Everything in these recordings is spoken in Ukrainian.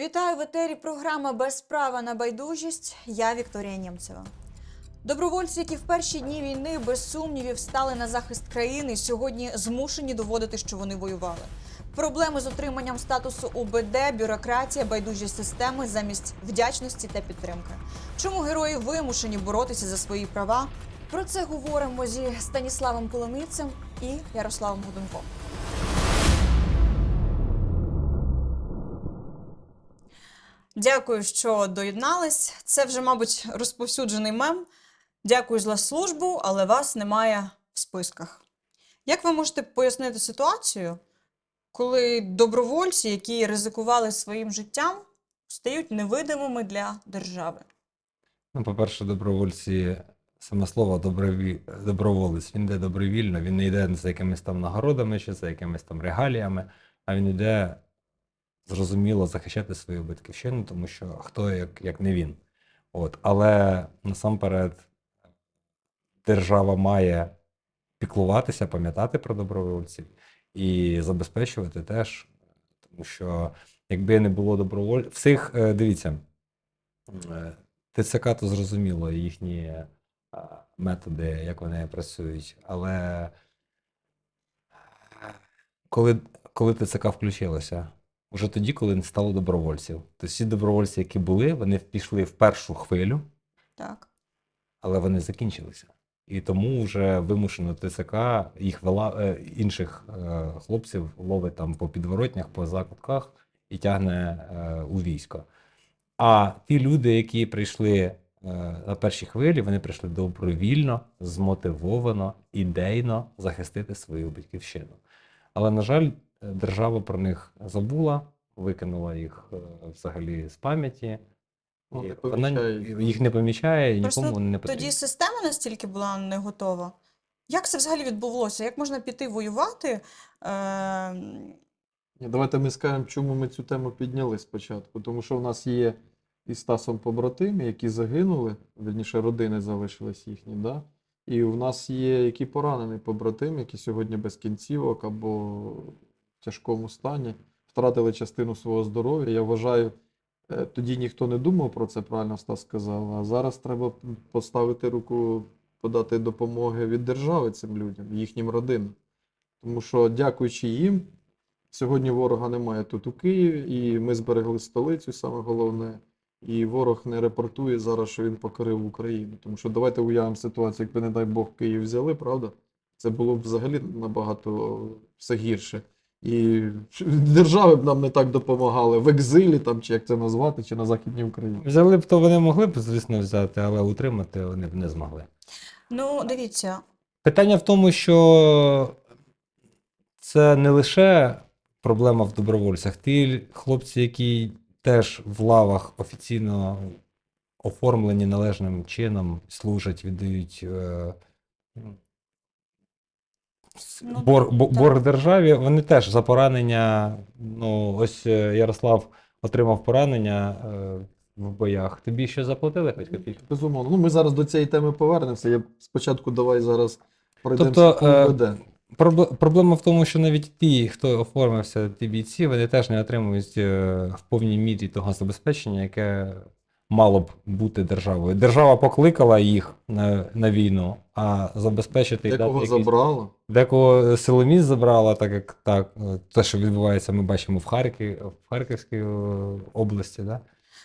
Вітаю в етері програма Без права на байдужість. Я Вікторія Нємцева. Добровольці, які в перші дні війни без сумнівів стали на захист країни, сьогодні змушені доводити, що вони воювали. Проблеми з отриманням статусу УБД, бюрократія, байдужість системи замість вдячності та підтримки. Чому герої вимушені боротися за свої права? Про це говоримо зі Станіславом Коломийцем і Ярославом Годунком. Дякую, що доєднались. Це вже, мабуть, розповсюджений мем. Дякую за службу, але вас немає в списках. Як ви можете пояснити ситуацію, коли добровольці, які ризикували своїм життям, стають невидимими для держави? Ну, по-перше, добровольці, саме слово доброві... доброволець, він йде добровільно, він не йде за якимись там нагородами чи за якимись там регаліями, а він йде зрозуміло захищати свою батьківщину, тому що хто як, як не він. От. Але насамперед держава має піклуватися, пам'ятати про добровольців і забезпечувати теж, тому що якби не було добровольців, всіх, е, дивіться, е, ТЦК то зрозуміло, їхні методи, як вони працюють. Але е, коли, коли ТЦК включилося? Уже тоді, коли не стало добровольців. То всі добровольці, які були, вони пішли в першу хвилю, Так. але вони закінчилися. І тому вже вимушено ТЦК їх вела е, інших е, хлопців ловить там по підворотнях, по закутках і тягне е, у військо. А ті люди, які прийшли на першій хвилі, вони прийшли добровільно, змотивовано, ідейно захистити свою батьківщину. Але, на жаль, держава про них забула, викинула їх е, взагалі з пам'яті. Ну, не вона їх. не помічає і Просто нікому не потрібні. Тоді система настільки була не готова. Як це взагалі відбулося? Як можна піти воювати? Е, Давайте ми скажемо, чому ми цю тему підняли спочатку. Тому що в нас є із Стасом побратими, які загинули, вірніше, родини залишились їхні, да? І в нас є які поранені побратими, які сьогодні без кінцівок або тяжкому стані, втратили частину свого здоров'я. Я вважаю, е, тоді ніхто не думав про це, правильно Стас сказав. А зараз треба поставити руку, подати допомоги від держави цим людям, їхнім родинам. Тому що, дякуючи їм, Сьогодні ворога немає тут у Києві, і ми зберегли столицю, саме головне. І ворог не репортує зараз, що він покорив Україну. Тому що давайте уявимо ситуацію, якби, не дай Бог, Київ взяли, правда? Це було б взагалі набагато все гірше. І держави б нам не так допомагали в екзилі, там, чи як це назвати, чи на Західній Україні. Взяли б, то вони могли б, звісно, взяти, але утримати вони б не змогли. ну, дивіться, Питання в тому, що це не лише проблема в добровольцях. Ті хлопці, які теж в лавах офіційно оформлені належним чином, служать, віддають е, Ну, борг, бо- так. борг державі, вони теж за поранення. Ну, ось е, Ярослав отримав поранення е, в боях. Тобі ще заплатили хоч копійку? Безумовно. Ну, ми зараз до цієї теми повернемося. Я спочатку давай зараз пройдемося Тобто, е, Пробле- Проблема в тому, що навіть ті, хто оформився, ті бійці, вони теж не отримують в повній мірі того забезпечення, яке мало б бути державою. Держава покликала їх на, на війну, а забезпечити дати якісь- забрало? Декого силоміць забрала, так як так, те, що відбувається, ми бачимо в Харкові, в Харківській е, області. Да?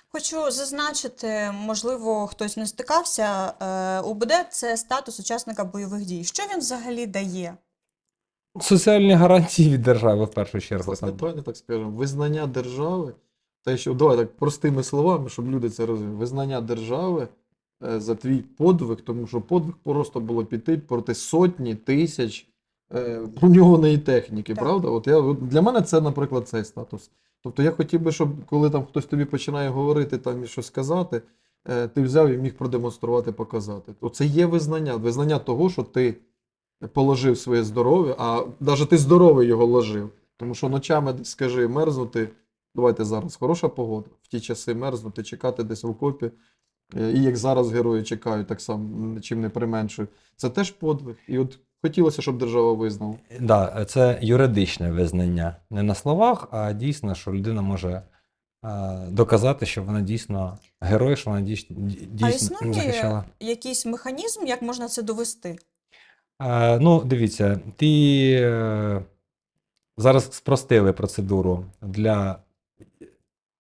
Хочу зазначити, можливо, хтось не стикався. е, УБД це статус учасника бойових дій. Що він взагалі дає? Соціальні гарантії від держави в першу чергу. Власне, там. так скажемо. Визнання держави, те, що давай так простими словами, щоб люди це розуміли. Визнання держави е, за твій подвиг, тому що подвиг просто було піти проти сотні тисяч е, броньованої техніки, Так. правда? От я для мене це, наприклад, цей статус. Тобто я хотів би, щоб коли там хтось тобі починає говорити там і щось сказати, е, ти взяв і міг продемонструвати, показати. То це є визнання, визнання того, що ти положив своє здоров'я, а навіть ти здоровий його ложив. Тому що ночами, скажи, мерзнути, давайте зараз хороша погода, в ті часи мерзнути, чекати десь в окопі. е, І як зараз герої чекають, так само чим не применшую. Це теж подвиг. І от хотілося, щоб держава визнала. Да, це юридичне визнання. Не на словах, а дійсно, що людина може е, доказати, що вона дійсно герой, що вона дійсно, А існує захищала. якийсь механізм, як можна це довести? Е, ну, дивіться, ти е, зараз спростили процедуру для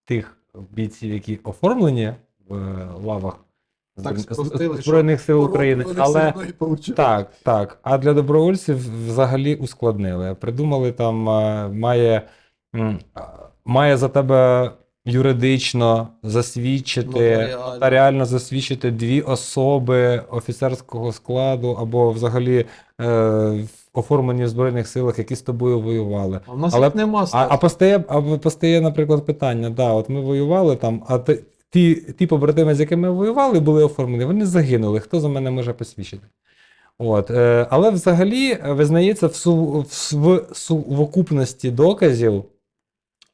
тих бійців, які оформлені в е, лавах Так Збройних- сил України, але так, так. А для добровольців взагалі ускладнили. Придумали там, е, має, має за тебе юридично засвідчити, Нотаріально. нотаріально засвідчити дві особи офіцерського складу або взагалі е, оформлені в Збройних силах, які з тобою воювали. А в нас Але- їх нема А, а постає, а постає, наприклад, питання: да, от ми воювали там, а ти, ті, ті побратими, з якими ми воювали, були оформлені, вони загинули. Хто за мене може посвідчити? От, е, але взагалі е, визнається в, су, в, в сукупності доказів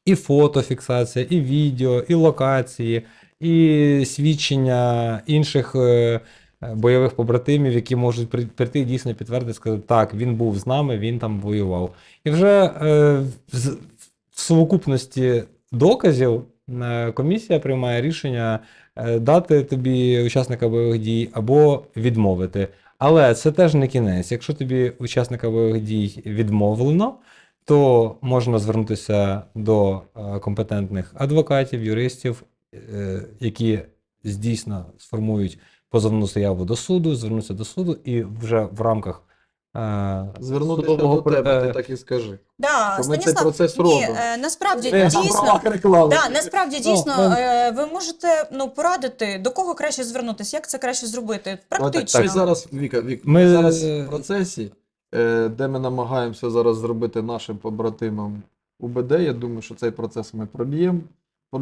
і фотофіксація, і відео, і локації, і свідчення інших е, бойових побратимів, які можуть при- прийти дійсно підтвердити, сказати, так, він був з нами, він там воював. І вже е, в сукупності доказів е, комісія приймає рішення е, дати тобі учасника бойових дій або відмовити. Але це теж не кінець. Якщо тобі учасника бойових дій відмовлено, то можна звернутися до е, компетентних адвокатів, юристів, е, які здійсно сформують позовну заяву до суду, звернутися до суду і вже в рамках е, Звернутися до тебе, ти так і скажи. Да, ми цей процес ні, робимо. е, насправді Ми дійсно. Да, насправді Ну, дійсно, ну- ви можете ну, порадити, до кого краще звернутися, як це краще зробити? Практично. Ми зараз, Віка, Вік, Ми- ми зараз в процесі, де ми намагаємося зараз зробити нашим побратимам УБД. Я думаю, що цей процес ми проб'ємо,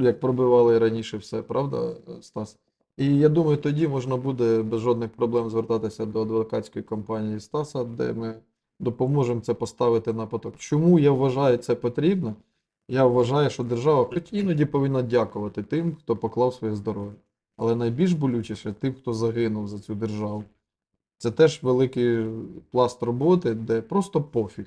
як пробивали раніше все, правда, Стас? І я думаю, тоді можна буде без жодних проблем звертатися до адвокатської компанії Стаса, де ми допоможемо це поставити на поток. Чому я вважаю це потрібно? Я вважаю, що держава хоч іноді повинна дякувати тим, хто поклав своє здоров'я. Але найбільш болючіше тим, хто загинув за цю державу. Це теж великий пласт роботи, де просто пофіг.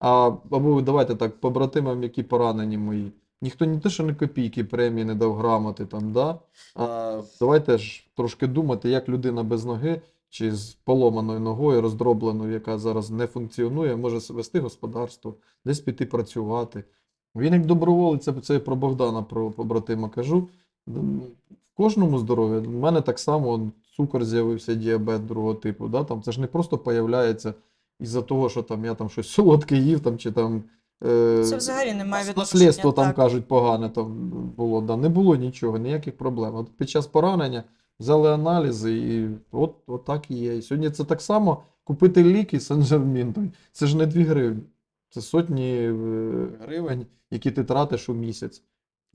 А або давайте так, побратимам, які поранені мої. Ніхто не те, що не копійки премії не дав грамоти там, да? А давайте ж трошки думати, як людина без ноги чи з поломаною ногою, роздробленою, яка зараз не функціонує, може вести господарство, десь піти працювати. Він як доброволець, це, я про Богдана, про побратима кажу. В кожному здоров'я. У мене так само цукор з'явився, діабет другого типу. Да? Там, це ж не просто появляється із-за того, що там, я там щось солодке їв, там, чи там. Е, Це взагалі не має відношення, Наслідство там так. кажуть погане там було. Да. Не було нічого, ніяких проблем. От під час поранення взяли аналізи, і от, от так і є. І сьогодні це так само купити ліки Сен-Жермін. Це ж не 2 гривні. Це сотні е, гривень, які ти тратиш у місяць.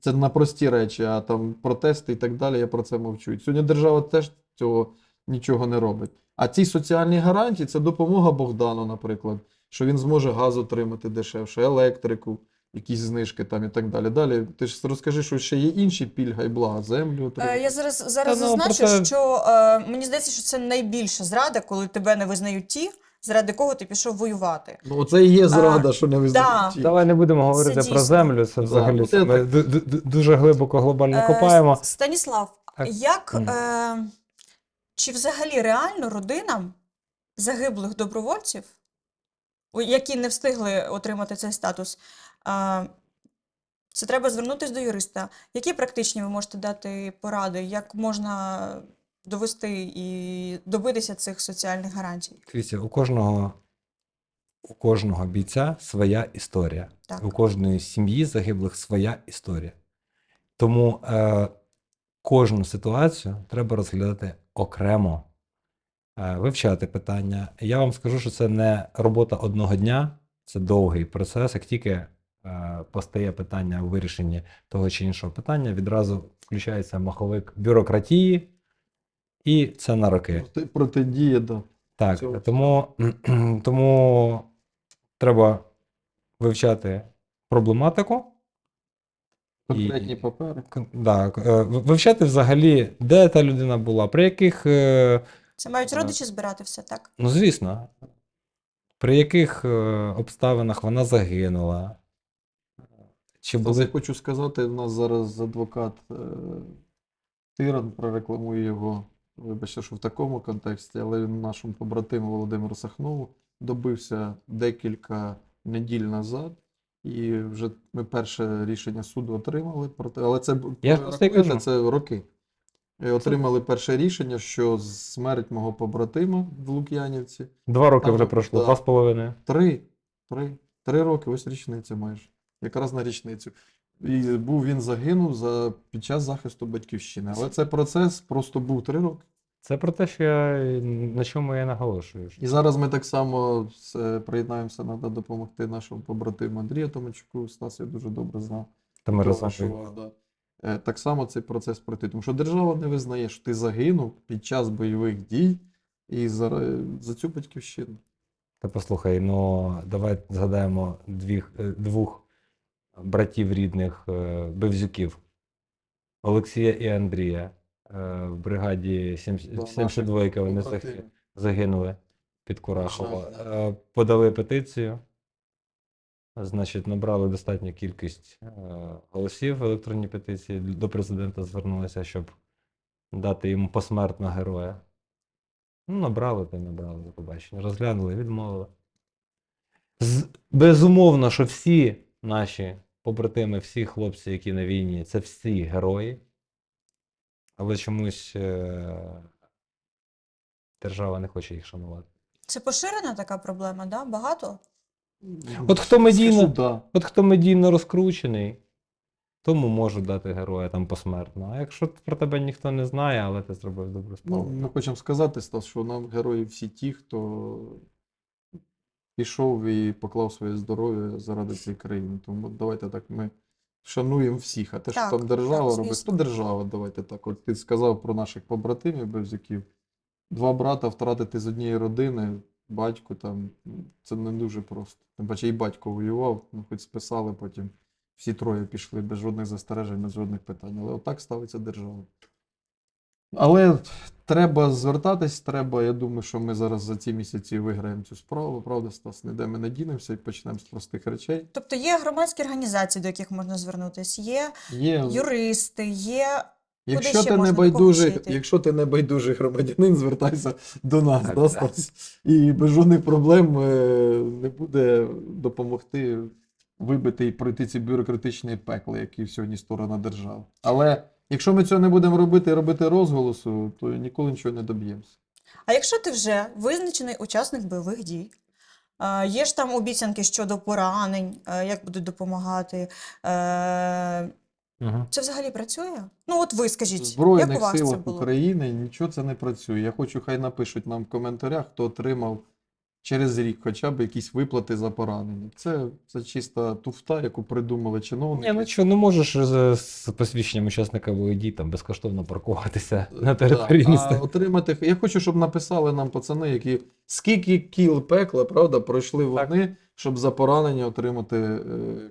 Це на прості речі, а там протести і так далі, я про це мовчу. Сьогодні держава теж цього нічого не робить. А ці соціальні гарантії це допомога Богдану, наприклад, що він зможе газ отримати дешевше, електрику, якісь знижки там і так далі. Далі ти ж розкажи, що ще є інші пільга і блага, землю Е, отримати. Я зараз, зараз Та, ну, зазначу, просто- що е, мені здається, що це найбільша зрада, коли тебе не визнають ті, заради кого ти пішов воювати. Ну, оце і є зрада, що не да. визнають. Давай не будемо говорити дійсно. про землю, це взагалі це ми так. дуже глибоко глобально Е, копаємо. Станіслав, Так. як е, чи взагалі реально родинам загиблих добровольців, які не встигли отримати цей статус, це треба звернутися до юриста. Які практичні ви можете дати поради, як можна довести і добитися цих соціальних гарантій? Дивіться, у кожного, у кожного бійця своя історія. Так. У кожної сім'ї загиблих своя історія. Тому е, кожну ситуацію треба розглядати окремо, вивчати питання. Я вам скажу, що це не робота одного дня, це довгий процес. Як тільки е, постає питання у вирішенні того чи іншого питання, відразу включається маховик бюрократії, і це на роки. Проти- Протидія, да. Так, Цього тому, тому треба вивчати проблематику. Конкретні І- папери. Да, е, вивчати взагалі, де та людина була, при яких, е, Це мають родичі збирати все, так? ну звісно, при яких е, обставинах вона загинула, Чи були я хочу сказати, у нас зараз адвокат е, Тиран, прорекламую його. Вибачте, що в такому контексті, але він нашому побратиму Володимиру Сахнову добився декілька неділь назад. І вже ми перше рішення суду отримали. проте- Але це Я це роки. Отримали перше рішення, що смерть мого побратима в Лук'янівці. два роки Там, вже пройшло, да. два з половиною. Три. Три. Три роки, ось річниця майже. Якраз на річницю. І був він загинув за, під час захисту батьківщини. Але це процес просто був три роки. Це про те, що я на чому я наголошую. І зараз ми так само приєднаємося, треба допомогти нашому побратиму Андрію Томачуку. Стас я дуже добре знав. Та ми. Да. Е, Так само цей процес пройти. Тому що держава не визнає, що ти загинув під час бойових дій і за, за цю батьківщину. Та послухай, ну давай згадаємо двіх, е, двох братів рідних е, Бевзюків Олексія і Андрія. В бригаді Да, 72 вони загинули під Курахово. Подали петицію. Значить, набрали достатню кількість е, голосів в електронній петиції. До президента звернулися, щоб дати йому посмертно героя. Ну, набрали та й набрали за побачення. Розглянули, відмовили. З- Безумовно, що всі наші побратими, всі хлопці, які на війні, це всі герої. Але чомусь е- держава не хоче їх шанувати. Це поширена така проблема, да? Багато? От хто медійно- Скажу, да. От хто медійно розкручений, тому можу дати героя там посмертно. А якщо про тебе ніхто не знає, але ти зробив добру Ну, справу. ми хочемо сказати, Стас, що нам герої всі ті, хто пішов і поклав своє здоров'я заради цієї країни. Тому давайте так ми шануємо всіх. А те, що Так, там держава так, робить, звісно. то держава, давайте так. От ти сказав про наших побратимів Бевзюків. Два брата втратити з однієї родини, батько там, це не дуже просто. Тим паче і батько воював, ну хоч списали потім. Всі троє пішли без жодних застережень, без жодних питань. Але отак ставиться держава. Але треба звертатись, треба. Я думаю, що ми зараз за ці місяці виграємо цю справу. Правда, Стас, ніде ми не дінемося і почнемо з простих речей. Тобто є громадські організації, до яких можна звернутися, є Є, юристи, є. Якщо ще ти не можна, до байдужий, йти? якщо ти не байдужий громадянин, звертайся до нас, Так, да, так. Стас? І без жодних проблем е, не буде допомогти вибити і пройти ці бюрократичні пекли, які сьогодні сторона держави. Але якщо ми цього не будемо робити і робити розголосу, то ніколи нічого не доб'ємося. А якщо ти вже визначений учасник бойових дій, е, є ж там обіцянки щодо поранень, е, як будуть допомагати. Е, Угу. Це взагалі працює? Ну, от ви скажіть, як у Збройних вас це силах було? України нічого це не працює. Я хочу, хай напишуть нам в коментарях, хто отримав через рік хоча б якісь виплати за поранення. Це, це чиста туфта, яку придумали чиновники. Ні, ну що, ну можеш з, з посвідченням учасника бойових там безкоштовно паркуватися на території Да, міста. А отримати. Я хочу, щоб написали нам пацани, які скільки кіл пекла, правда, пройшли вони, щоб за поранення отримати е,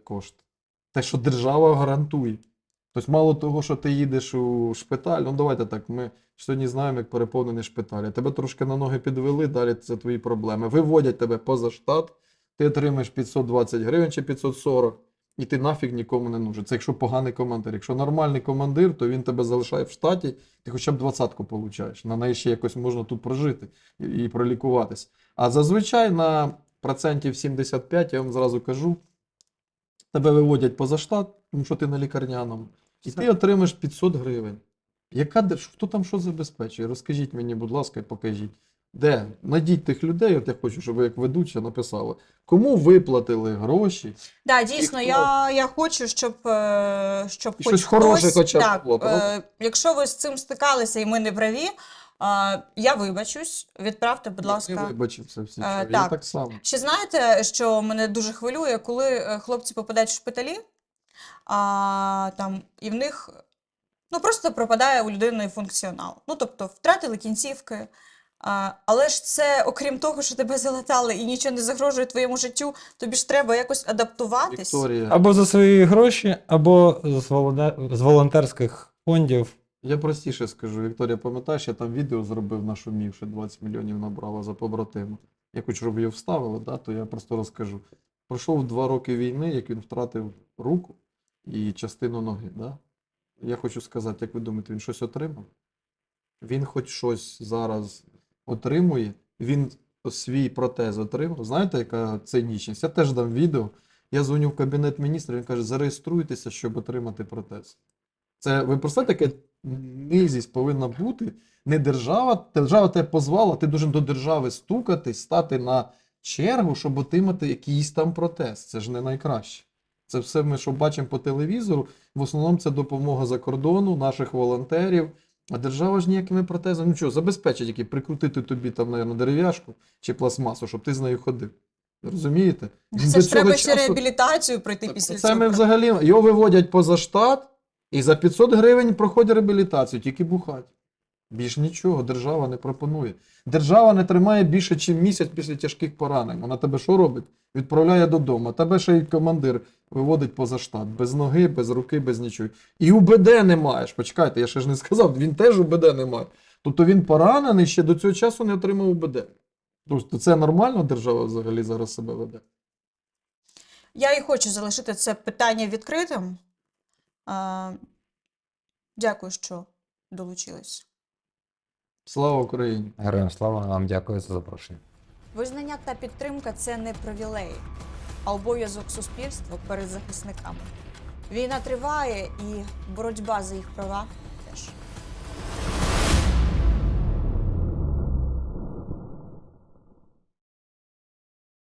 кошти. Те, що держава гарантує. Тобто, мало того, що ти їдеш у шпиталь, ну давайте так, ми сьогодні знаємо, як переповнений шпиталь. Тебе трошки на ноги підвели, далі це твої проблеми. Виводять тебе поза штат, ти отримаєш 520 гривень чи 540, і ти нафіг нікому не нужен. Це якщо поганий командир. Якщо нормальний командир, то він тебе залишає в штаті, ти хоча б двадцятку получаєш. На неї ще якось можна тут прожити і, пролікуватися. А зазвичай на процентів 75, я вам зразу кажу, тебе виводять поза штат, тому що ти на лікарняному, і ти отримаєш 500 гривень. Яка. Хто там що забезпечує? Розкажіть мені, будь ласка, і покажіть. Де? Найдіть тих людей, от я хочу, щоб ви як ведуча написали, кому виплатили гроші, Да, дійсно, я, я хочу, щоб, е, щоб І хоч щось хороше хоча б було, е, якщо ви з цим стикалися і ми не праві, я вибачусь, відправте, будь Я ласка. вибачився всі. Е, чого. Я так. так само. Ще знаєте, що мене дуже хвилює, коли е, хлопці попадають в шпиталі, а, там, і в них ну, просто пропадає у людини функціонал. Ну, тобто втратили кінцівки. А, але ж це, окрім того, що тебе залатали і нічого не загрожує твоєму життю, тобі ж треба якось адаптуватись. Вікторія, Або за свої гроші, або з волонтерських фондів. Я простіше скажу. Вікторія, пам'ятаєш, я там відео зробив на шумів, що 20 мільйонів набрала за побратима. Я хочу, щоб її вставили, да, то я просто розкажу. Пройшов два роки війни, як він втратив руку, і частину ноги. Да? Я хочу сказати, як ви думаєте, він щось отримав? Він хоч щось зараз отримує, він свій протез отримав. Знаєте, яка цинічність? Я теж дам відео. Я дзвоню в кабінет міністра, він каже, зареєструйтеся, щоб отримати протез. Це ви представляєте, яка низість повинна бути. Не держава, держава тебе позвала, ти должен до держави стукатись, стати на чергу, щоб отримати якийсь там протез. Це ж не найкраще. Це все ми, що бачимо по телевізору. В основному це допомога за кордону, наших волонтерів. А держава ж ніякими протезами, ну що, забезпечить, які прикрутити тобі там, мабуть, дерев'яшку чи пластмасу, щоб ти з нею ходив. Розумієте? Це До ж треба цього ще часу- реабілітацію пройти після це цього. ми взагалі його виводять поза штат і за 500 гривень проходить реабілітацію, тільки бухать. Більш нічого держава не пропонує. Держава не тримає більше, ніж місяць після тяжких поранень. Вона тебе що робить? Відправляє додому. Тебе ще й командир виводить поза штат. Без ноги, без руки, без нічого. І УБД не маєш. Почекайте, я ще ж не сказав, він теж УБД не має. Тобто він поранений ще до цього часу не отримав УБД. Тобто це нормально держава взагалі зараз себе веде. Я і хочу залишити це питання відкритим. А, Дякую, що долучились. Слава Україні! Героям слава вам дякую за запрошення. Визнання та підтримка це не привілеї, а обов'язок суспільства перед захисниками. Війна триває, і боротьба за їх права